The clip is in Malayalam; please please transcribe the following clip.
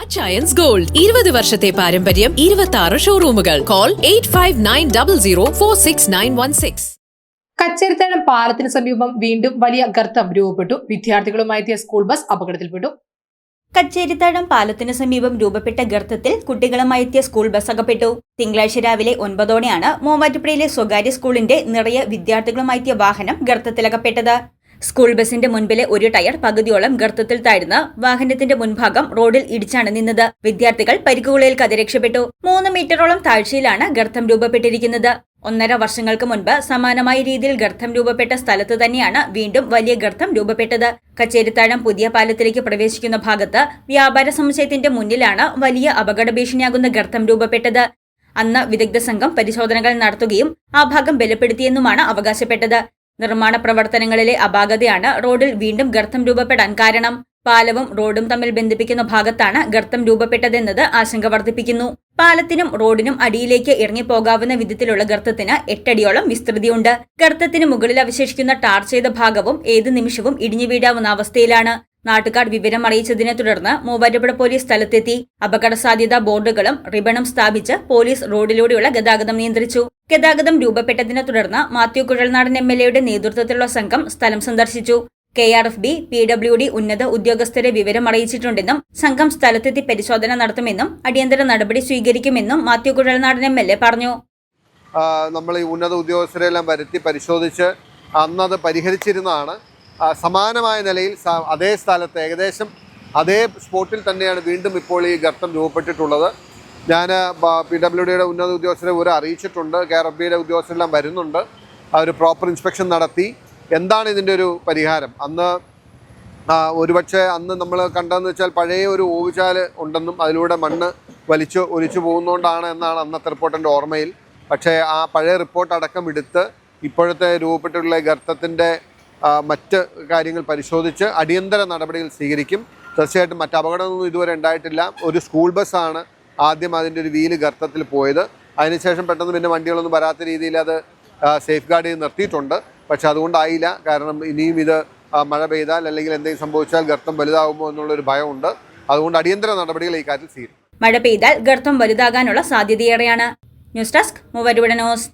അച്ചയൻസ് ഗോൾഡ് ഇരുപത് വർഷത്തെ പാരമ്പര്യം ഇരുപത്തി ആറ് ഷോറൂമുകൾ call eight five nine double zero four six nine one six Kacherithazham പാലത്തിന് സമീപം വീണ്ടും വലിയ ഗർത്തം രൂപപ്പെട്ടു. വിദ്യാർത്ഥികളുമായി എത്തിയ സ്കൂൾ ബസ് അപകടത്തിൽപ്പെട്ടു. കച്ചേരിത്താഴം പാലത്തിന് സമീപം രൂപപ്പെട്ട ഗർത്തത്തിൽ കുട്ടികളുമായി എത്തിയ സ്കൂൾ ബസ് അകപ്പെട്ടു. തിങ്കളാഴ്ച രാവിലെ ഒൻപതോടെയാണ് മൂവാറ്റുപുഴയിലെ സ്വകാര്യ സ്കൂളിന്റെ നിറയെ വിദ്യാർത്ഥികളുമായി എത്തിയ വാഹനം ഗർത്തത്തിലകപ്പെട്ടത്. സ്കൂൾ ബസിന്റെ മുൻപിലെ ഒരു ടയർ പകുതിയോളം ഗർത്തത്തിൽ താഴ്ന്ന് വാഹനത്തിന്റെ മുൻഭാഗം റോഡിൽ ഇടിച്ചാണ് നിന്നത്. വിദ്യാർത്ഥികൾ പരിക്കുകളേൽക്കാതെ രക്ഷപ്പെട്ടു. മൂന്ന് മീറ്ററോളം താഴ്ചയിലാണ് ഗർത്തം രൂപപ്പെട്ടിരിക്കുന്നത്. ഒന്നര വർഷങ്ങൾക്ക് മുൻപ് സമാനമായ രീതിയിൽ ഗർത്തം രൂപപ്പെട്ട സ്ഥലത്ത് തന്നെയാണ് വീണ്ടും വലിയ ഗർത്തം രൂപപ്പെട്ടത്. കച്ചേരിത്താഴം പുതിയ പാലത്തിലേക്ക് പ്രവേശിക്കുന്ന ഭാഗത്ത് വ്യാപാര സമുച്ചയത്തിന്റെ മുന്നിലാണ് വലിയ അപകട ഭീഷണിയാകുന്ന ഗർത്തം രൂപപ്പെട്ടത്. അന്ന് വിദഗ്ധ സംഘം പരിശോധനകൾ നടത്തുകയും ആ ഭാഗം ബലപ്പെടുത്തിയെന്നുമാണ് അവകാശപ്പെട്ടത്. നിർമ്മാണ പ്രവർത്തനങ്ങളിലെ അപാകതയാണ് റോഡിൽ വീണ്ടും ഗർത്തം രൂപപ്പെടാൻ കാരണം. പാലവും റോഡും തമ്മിൽ ബന്ധിപ്പിക്കുന്ന ഭാഗത്താണ് ഗർത്തം രൂപപ്പെട്ടതെന്നത് ആശങ്ക വർദ്ധിപ്പിക്കുന്നു. പാലത്തിനും റോഡിനും അടിയിലേക്ക് ഇറങ്ങിപ്പോകാവുന്ന വിധത്തിലുള്ള ഗർത്തത്തിന് എട്ടടിയോളം വിസ്തൃതിയുണ്ട്. ഗർത്തത്തിന് മുകളിൽ അവശേഷിക്കുന്ന ടാർ ചെയ്ത ഭാഗവും ഏത് നിമിഷവും ഇടിഞ്ഞു വീഴാവുന്ന അവസ്ഥയിലാണ്. നാട്ടുകാർ വിവരം അറിയിച്ചതിനെ തുടർന്ന് മൂവാറ്റുപുഴ പോലീസ് സ്ഥലത്തെത്തി. അപകട സാധ്യതാ ബോർഡുകളും റിബണും സ്ഥാപിച്ച് പോലീസ് റോഡിലൂടെയുള്ള ഗതാഗതം നിയന്ത്രിച്ചു. ഗതാഗതം രൂപപ്പെട്ടതിനെ തുടർന്ന് മാത്യു കുഴൽനാടൻ എം എൽ എയുടെ നേതൃത്വത്തിലുള്ള സംഘം സ്ഥലം സന്ദർശിച്ചു. K R F B P W D ഉന്നത ഉദ്യോഗസ്ഥരെ വിവരം അറിയിച്ചിട്ടുണ്ടെന്നും സംഘം സ്ഥലത്തെത്തി പരിശോധന നടത്തുമെന്നും അടിയന്തര നടപടി സ്വീകരിക്കുമെന്നും Mathew Kuzhalnadan M L A പറഞ്ഞു. നമ്മൾ ഈ ഉന്നത ഉദ്യോഗസ്ഥരെല്ലാം വരുത്തി പരിശോധിച്ച് അന്നത് പരിഹരിച്ചിരുന്നതാണ്. സമാനമായ നിലയിൽ അതേ സ്ഥലത്ത് ഏകദേശം അതേ സ്പോട്ടിൽ തന്നെയാണ് വീണ്ടും ഇപ്പോൾ ഈ ഗർത്തം രൂപപ്പെട്ടിട്ടുള്ളത്. ഞാൻ പി ഡബ്ല്യു ഡിയുടെ ഉന്നത ഉദ്യോഗസ്ഥരെ ഒരു അറിയിച്ചിട്ടുണ്ട്. കെ ആർ എഫ് ബിയുടെ ഉദ്യോഗസ്ഥരെല്ലാം വരുന്നുണ്ട്. അവർ പ്രോപ്പർ ഇൻസ്പെക്ഷൻ നടത്തി. എന്താണ് ഇതിന്റെ ഒരു പരിഹാരം? അന്ന് ഒരുപക്ഷെ അന്ന് നമ്മൾ കണ്ടതെന്ന് വെച്ചാൽ പഴയ ഒരു ഓവുചാൽ ഉണ്ടെന്നും അതിലൂടെ മണ്ണ് വലിച്ചു ഒലിച്ചു പോകുന്നതുകൊണ്ടാണ് എന്നാണ് അന്നത്തെ റിപ്പോർട്ടിന്റെ ഓർമ്മയിൽ. പക്ഷേ ആ പഴയ റിപ്പോർട്ട് അടക്കം എടുത്ത് ഇപ്പോഴത്തെ രൂപപ്പെട്ടിട്ടുള്ള ഗർത്തത്തിന്റെ മറ്റ് കാര്യങ്ങൾ പരിശോധിച്ച് അടിയന്തര നടപടികൾ സ്വീകരിക്കും. തീർച്ചയായിട്ടും മറ്റ് അപകടമൊന്നും ഇതുവരെ ഉണ്ടായിട്ടില്ല. ഒരു സ്കൂൾ ബസ്സാണ് ആദ്യം അതിന്റെ ഒരു വീൽ ഗർത്തത്തിൽ പോയത്. അതിനുശേഷം പെട്ടെന്ന് പിന്നെ വണ്ടികളൊന്നും വരാത്ത രീതിയിൽ അത് സേഫ് ഗാർഡ് ചെയ്ത് നിർത്തിയിട്ടുണ്ട്. പക്ഷെ അതുകൊണ്ടായില്ല. കാരണം ഇനിയും ഇത് മഴ പെയ്താൽ അല്ലെങ്കിൽ എന്തെങ്കിലും സംഭവിച്ചാൽ ഗർത്തം വലുതാകുമോ എന്നുള്ളൊരു ഭയമുണ്ട്. അതുകൊണ്ട് അടിയന്തര നടപടികൾ ഈ കാര്യത്തിൽ സ്വീകരിക്കും. മഴ പെയ്താൽ ഗർത്തം വലുതാകാനുള്ള സാധ്യതയേറെയാണ്. News desk മൂവരുവിടനോസ്